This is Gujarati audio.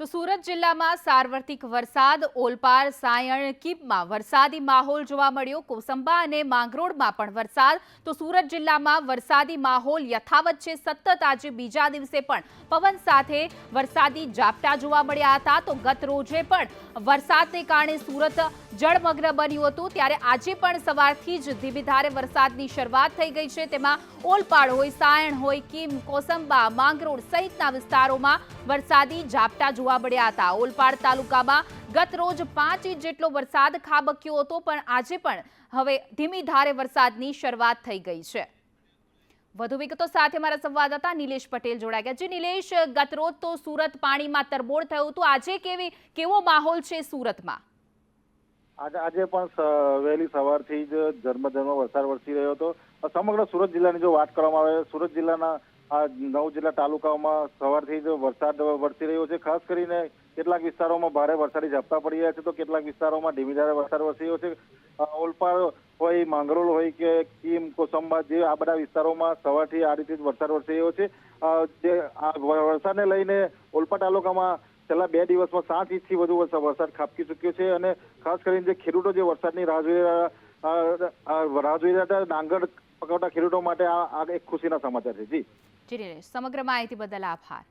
તો સુરત જિલ્લામાં સાર્વત્રિક વરસાદ ઓલપાર સાયણ, કીપમાં વરસાદી માહોલ જોવા મળ્યો. કોસંબા અને માંગરોળમાં પણ વરસાદ. તો સુરત જિલ્લામાં વરસાદી માહોલ યથાવત છે. સતત આજે બીજા દિવસે પણ પવન સાથે વરસાદી ઝાપટા જોવા મળ્યા હતા. તો ગત રોજે પણ વરસાદને કારણે સુરત જળમગ્ન બન્યું હતું. ત્યારે આજે પણ સવારથી જ ધીમી ધારે વરસાદની શરૂઆત થઈ ગઈ છે. તેમાં ઓલપાડ હોય, સાયણ હોય, કીમ, કોસંબા, માંગરોળ સહિતના વિસ્તારોમાં વરસાદી ઝાપટા જોવા મળ્યા હતા. ઓલપાડ તાલુકામાં ગત રોજ પાંચ ઇંચ જેટલો વરસાદ ખાબક્યો હતો, પણ આજે પણ હવે ધીમી ધારે વરસાદની શરૂઆત થઈ ગઈ છે. વધુ વિગતો સાથે મારા સંવાદદાતા નિલેશ પટેલ જોડાઈ ગયા જે નિલેશ, ગત રોજ તો સુરત પાણીમાં તરબોળ થયું હતું. આજે કેવી, કેવો માહોલ છે સુરતમાં? આજે પણ વહેલી સવારથી જ ઝરમર વરસાદ વરસી રહ્યો હતો. સમગ્ર સુરત જિલ્લાની જો વાત કરવામાં આવે, સુરત જિલ્લાના આ નવ જિલ્લા તાલુકાઓમાં સવારથી જ વરસાદ વરસી રહ્યો છે. ખાસ કરીને કેટલાક વિસ્તારોમાં ભારે વરસાદી ઝાપટા પડી રહ્યા છે. તો કેટલાક વિસ્તારોમાં ધીમી ધારે વરસાદ વરસી રહ્યો છે. ઓલપાડ હોય, માંગરોળ હોય કે કીમ, કોસંબા જે આ બધા વિસ્તારોમાં સવારથી આ રીતે જ વરસાદ વરસી રહ્યો છે. જે આ વરસાદને લઈને ઓલપાડ તાલુકામાં છેલ્લા બે દિવસમાં સાત ઇંચથી વધુ વરસાદ ખાબકી ચૂક્યો છે અને ખાસ કરીને જે ખેડૂતો જે વરસાદની રાહ જોઈ રહ્યા રાહ જોઈ રહ્યા ડાંગર પકવતા ખેડૂતો માટે આ એક ખુશીના સમાચાર છે. જી જી, સમગ્ર માહિતી બદલ આભાર.